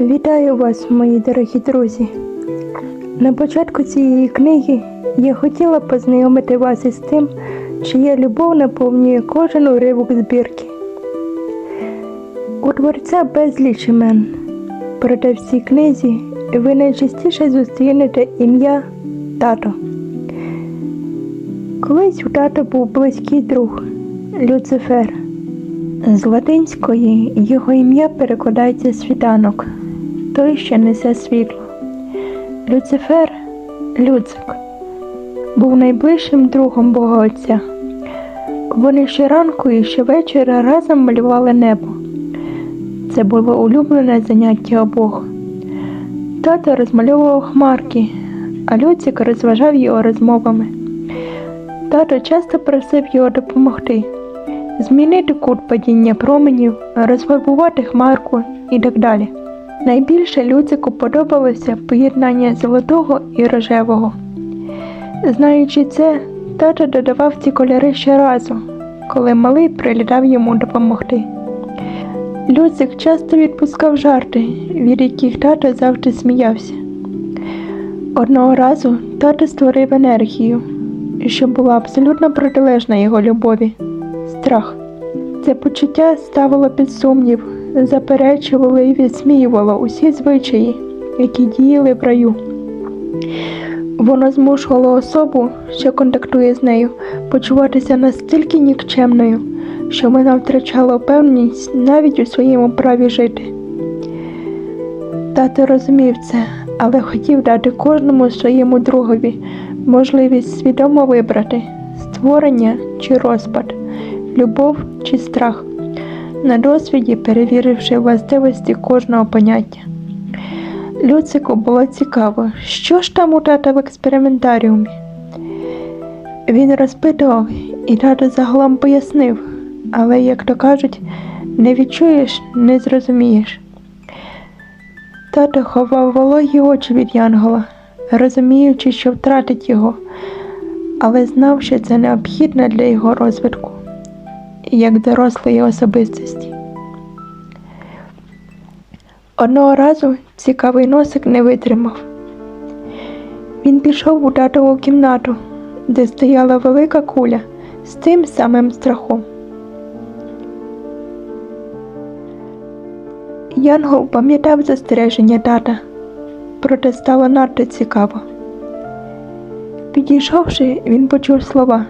Вітаю вас, мої дорогі друзі. На початку цієї книги я хотіла познайомити вас із тим, чия любов наповнює кожен уривок збірки. У творця безліч імен, проте в цій книзі ви найчастіше зустрінете ім'я тато. Колись у тата був близький друг Люцифер. З латинської його ім'я перекладається світанок, той, що несе світло. Люцифер, Люцик, був найближчим другом Бога Отця. Вони щоранку і щовечора разом малювали небо. Це було улюблене заняття обох. Тато розмальовував хмарки, а Люцик розважав його розмовами. Тато часто просив його допомогти змінити кут падіння променів, розфарбувати хмарку і так далі. Найбільше Люцику подобалося поєднання золотого і рожевого. Знаючи це, тато додавав ці кольори щоразу, коли малий прилітав йому допомогти. Люцик часто відпускав жарти, від яких тато завжди сміявся. Одного разу тато створив енергію, що була абсолютно протилежна його любові страх. Це почуття ставило під сумнів, заперечувало і відсміювало усі звичаї, які діяли в раю. Воно змушувало особу, що контактує з нею, почуватися настільки нікчемною, що вона втрачала впевненість навіть у своєму праві жити. Тато розумів це, але хотів дати кожному своєму другові можливість свідомо вибрати створення чи розпад любов чи страх, на досвіді перевіривши властивості кожного поняття. Люцику було цікаво, що ж там у тата в експериментаріумі. Він розпитував, і тато загалом пояснив, але, як то кажуть, не відчуєш, не зрозумієш. Тато ховав вологі очі від Янгола, розуміючи, що втратить його, але знав, що це необхідно для його розвитку як дорослої особистості. Одного разу цікавий носик не витримав. Він пішов у татову кімнату, де стояла велика куля з тим самим страхом. Янгол пам'ятав застереження тата, проте стало надто цікаво. Підійшовши, він почув слова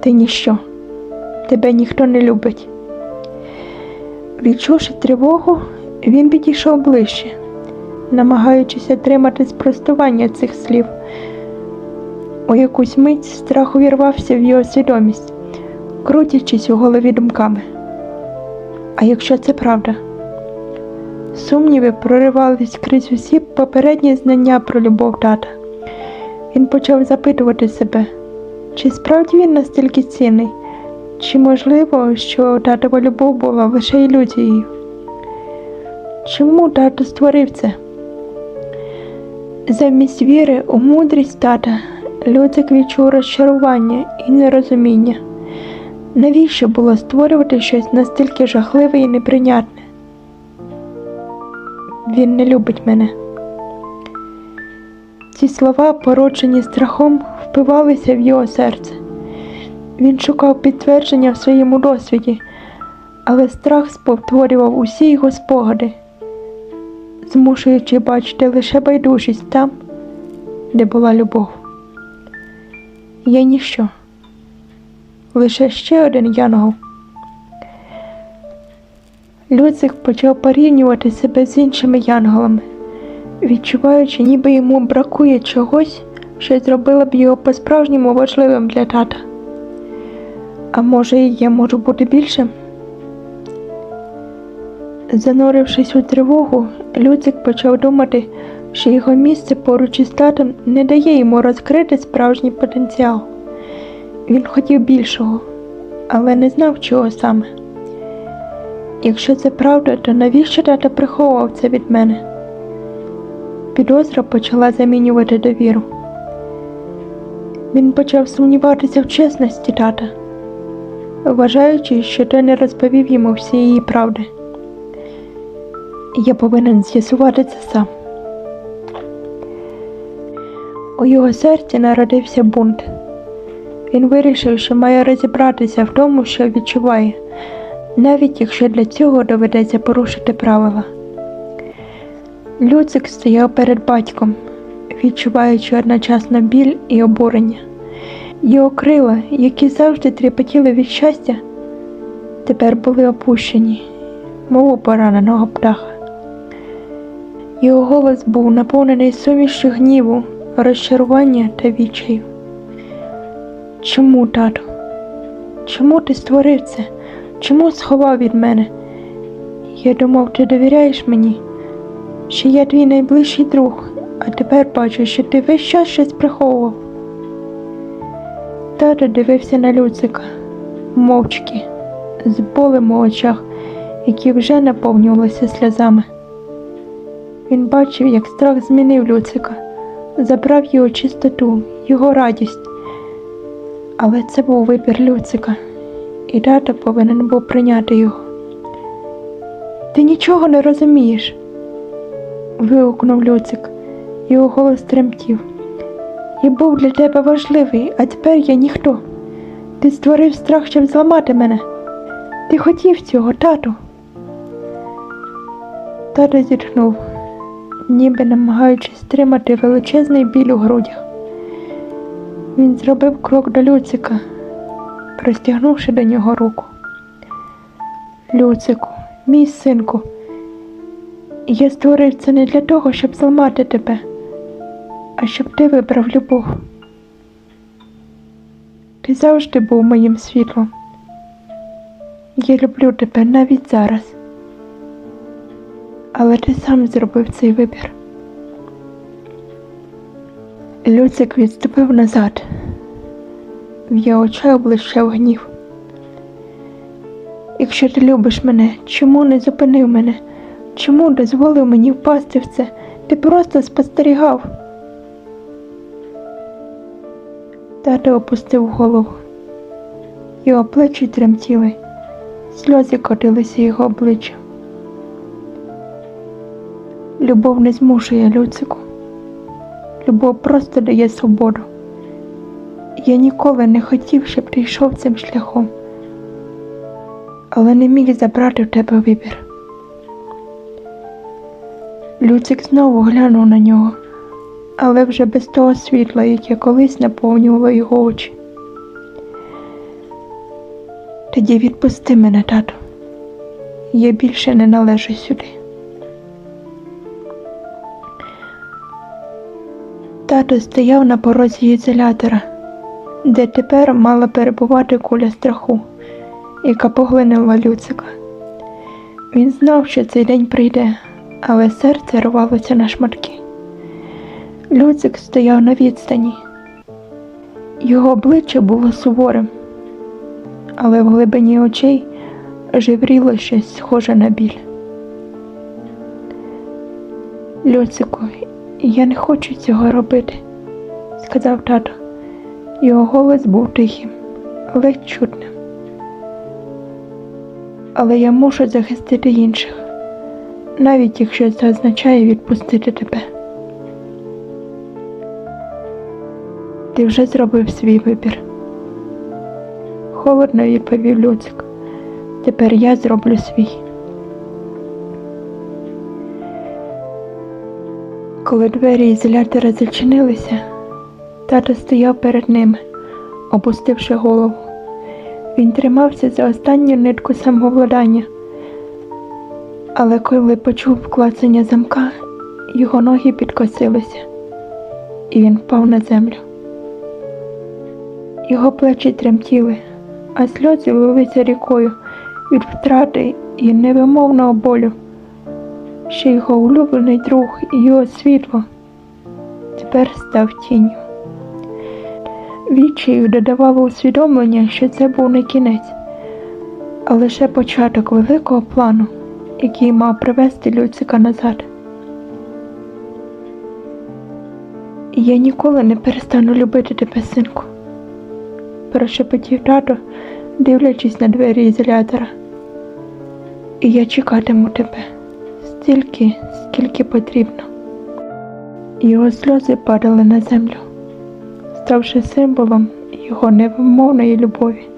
Ти ніщо тебе ніхто не любить. Відчувши тривогу, він підійшов ближче, намагаючись отримати спростування цих слів. У якусь мить страх увірвався в його свідомість, крутячись у голові думками. А якщо це правда? Сумніви проривались крізь усі попередні знання про любов тата. Він почав запитувати себе, чи справді він настільки цінний, чи можливо, що татова любов була лише ілюзією? Чому тато створив це? Замість віри у мудрість тата Люцик відчув розчарування і нерозуміння. Навіщо було створювати щось настільки жахливе і неприйнятне? Він не любить мене. Ці слова, породжені страхом, впивалися в його серце. Він шукав підтвердження в своєму досвіді, але страх сповторював усі його спогади, змушуючи бачити лише байдужість там, де була любов. Я ніщо, лише ще один янгол. Люцик почав порівнювати себе з іншими янголами, відчуваючи, ніби йому бракує чогось, що зробило б його по-справжньому важливим для тата. А може, і я можу бути більшим? Занурившись у тривогу, Люцик почав думати, що його місце поруч із татом не дає йому розкрити справжній потенціал. Він хотів більшого, але не знав, чого саме. Якщо це правда, то навіщо тата приховував це від мене? Підозра почала замінювати довіру. Він почав сумніватися в чесності тата вважаючи, що той не розповів йому всієї правди. Я повинен з'ясувати це сам. У його серці народився бунт. Він вирішив, що має розібратися в тому, що відчуває, навіть якщо для цього доведеться порушити правила. Люцик стояв перед батьком, відчуваючи одночасно біль і обурення. Його крила, які завжди тріпотіли від щастя, тепер були опущені, мов пораненого птаха. Його голос був наповнений сумішчю гніву, розчарування та відчаю. Чому, тату? Чому ти створив це? Чому сховав від мене? Я думав, ти довіряєш мені, що я твій найближчий друг, а тепер бачу, що ти весь час щось приховував. Тато дивився на Люцика мовчки, з болем у очах, які вже наповнювалися сльозами. Він бачив, як страх змінив Люцика, забрав його чистоту, його радість. Але це був вибір Люцика, і тато повинен був прийняти його. Ти нічого не розумієш. вигукнув Люцик. Його голос тремтів. Я був для тебе важливий, а тепер я ніхто. Ти створив страх, щоб зламати мене. Ти хотів цього, тату. Тато зітхнув, ніби намагаючись стримати величезний біль у грудях. Він зробив крок до Люцика, простягнувши до нього руку. Люцику, мій синку, я створив це не для того, щоб зламати тебе, а щоб ти вибрав любов. Ти завжди був моїм світлом. Я люблю тебе навіть зараз. Але ти сам зробив цей вибір. Люцик відступив назад. В його очах блищав гнів. Якщо ти любиш мене, чому не зупинив мене? Чому дозволив мені впасти в це? Ти просто спостерігав. Тато опустив голову. Його плечі тремтіли, сльози котилися його обличчя. Любов не змушує Люцику. Любов просто дає свободу. Я ніколи не хотів, щоб ти йшов цим шляхом, але не міг забрати в тебе вибір. Люцик знову глянув на нього, але вже без того світла, яке колись наповнювало його очі. Тоді відпусти мене, тату. Я більше не належу сюди. Тато стояв на порозі ізолятора, де тепер мала перебувати куля страху, яка поглинила Люцика. Він знав, що цей день прийде, але серце рвалося на шматки. Люцик стояв на відстані. Його обличчя було суворим, але в глибині очей жевріло щось схоже на біль. Люцику, я не хочу цього робити, сказав тато. Його голос був тихим, ледь чутним. Але я мушу захистити інших, навіть якщо це означає відпустити тебе. Ти вже зробив свій вибір. Холодно відповів Люцик. Тепер я зроблю свій. Коли двері ізолятора зачинилися, тато стояв перед ними, опустивши голову. Він тримався за останню нитку самовладання, але коли почув клацання замка, його ноги підкосилися, і він впав на землю. Його плечі тремтіли, а сльози лилися рікою від втрати і невимовного болю що його улюблений друг і його світло тепер став тінню. Відчаю додавало усвідомлення, що це був не кінець, а лише початок великого плану, який мав привести Люцика назад. Я ніколи не перестану любити тебе, синку, прошепотів тато, дивлячись на двері ізолятора. І я чекатиму тебе стільки, скільки потрібно. Його сльози падали на землю, ставши символом його невимовної любові.